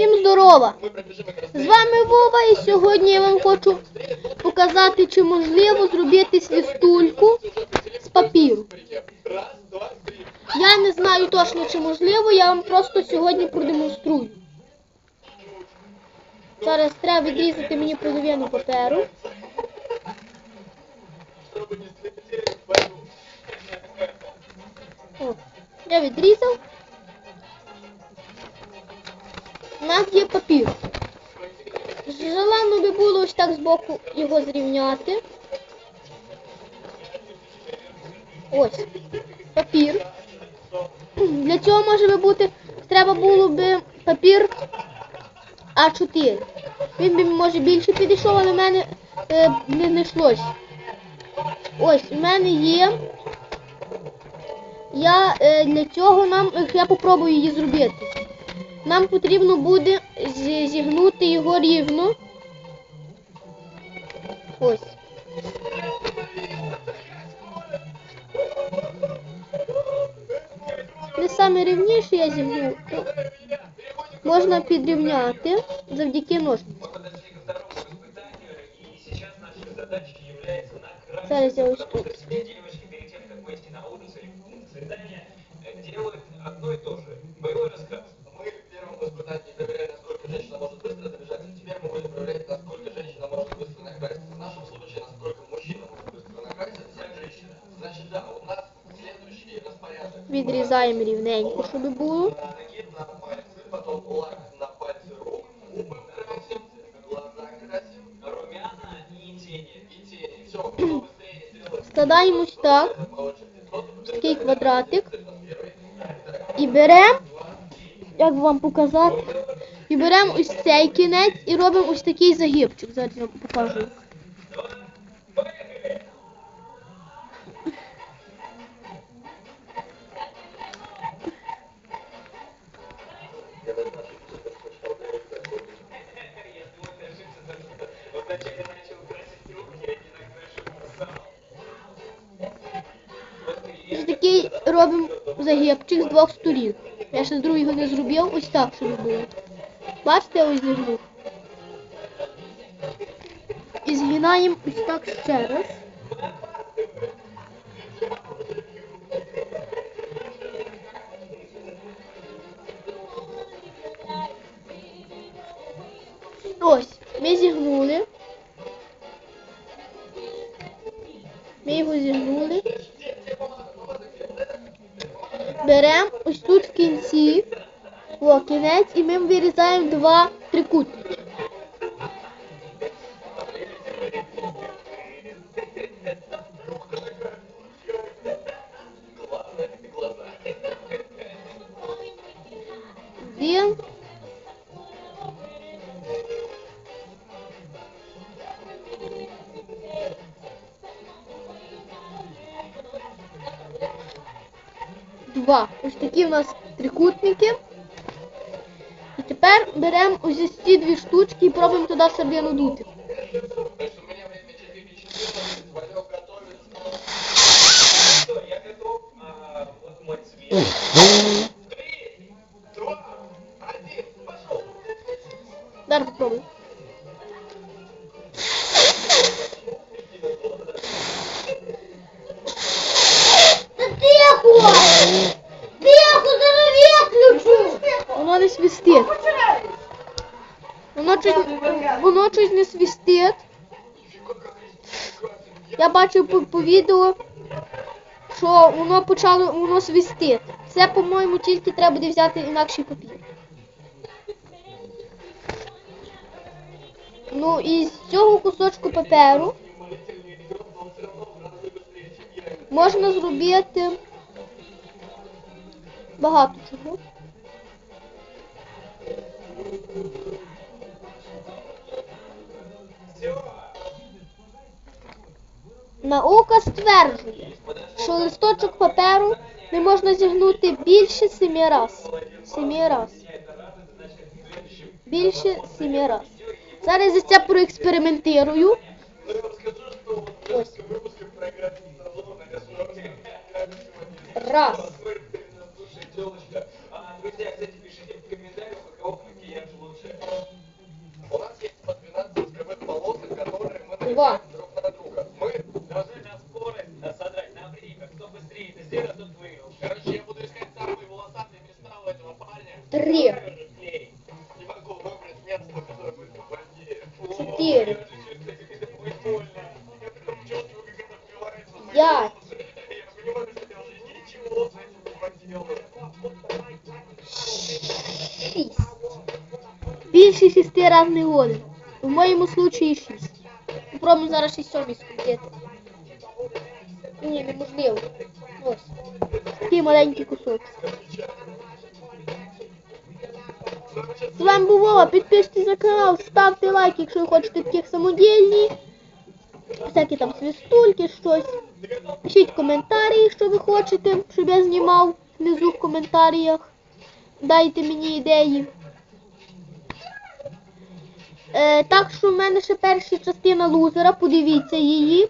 Всім здорова! З вами Вова і сьогодні я вам хочу показати, чи можливо зробити свістульку з папіру. Я не знаю точно, чи можливо, я вам просто сьогодні продемонструю. Зараз треба відрізати мені половину паперу. О, я відрізав. Нас є папір. Желано би було ось так збоку його зрівняти. Ось. Папір. Для цього може би бути, треба було би папір А4. Він би може більше підійшов, але в мене е, не знайшлось. Ось, у мене є. Я е, для цього нам я попробую її зробити. Нам потрібно буде зігнути його рівно. Ось. Не саме рівніше я зігну. Ну, Можна підрівняти завдяки ножницям. Зараз я ось тут. Все, кто быстрее сделает Складаємо ось так, такий квадратик. І беремо, як вам показати, і беремо ось цей кінець і робимо ось такий загибчик. Зараз я вам покажу. Робимо загибчик з двох сторін. Я ще з другого не зробив, ось так, щоб було. Бачите, ось зігнув. І згинаємо ось так ще раз. Ось, ми зігнули. Ми його зігнули. Беремо ось тут в кінці, о, кінець, і ми вирізаємо два трикутники. Один. Два. Ось такі в нас трикутники. І тепер беремо ось ці дві штучки і пробуємо туди середину дути. Воно щось, не свистить. Я бачив по, по відео, що воно почало воно свистить. Це, по-моєму, тільки треба буде взяти інакший папір. Ну і з цього кусочку паперу можна зробити багато чого. Наука стверджує, що листочок паперу не можна зігнути більше семи раз. Семи раз. Більше семи раз. Зараз я це проекспериментирую. Ну я вам скажу, что вот в Ось. нескольких выпусках про играть в салон на государственном сегодня. Раз. Слушай, телочка. А, друзья, кстати, пишите в комментариях, у кого макияж лучше. лучше. У нас есть по 12 цифровых полосок, которые мы Два. не поделаю. Шість. Більше шести разів не годен. В моєму случаї шість. Попробуємо зараз шість сьомі скрутити. Ні, неможливо. Ось. Такий маленький кусок. З вами був Вова, підписуйтесь на канал, ставте лайк, якщо ви хочете таких самодільні. Всякі там свистульки, щось. Пишіть коментарі, що ви хочете, щоб я знімав внизу в коментарях. Дайте мені ідеї. Е, так що в мене ще перша частина лузера, подивіться її.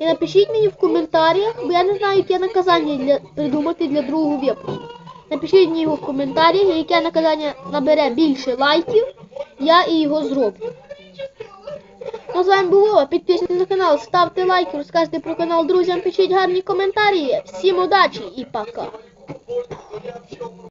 І напишіть мені в коментарях, бо я не знаю, яке наказання для, придумати для другого випуску. Напишіть мені його в коментарі, яке наказання набере більше лайків, я і його зроблю. Ну, з вами Вова, підписуйтесь на канал, ставте лайки, розкажете про канал друзям, пишіть гарні коментарі. Всім удачі і пока.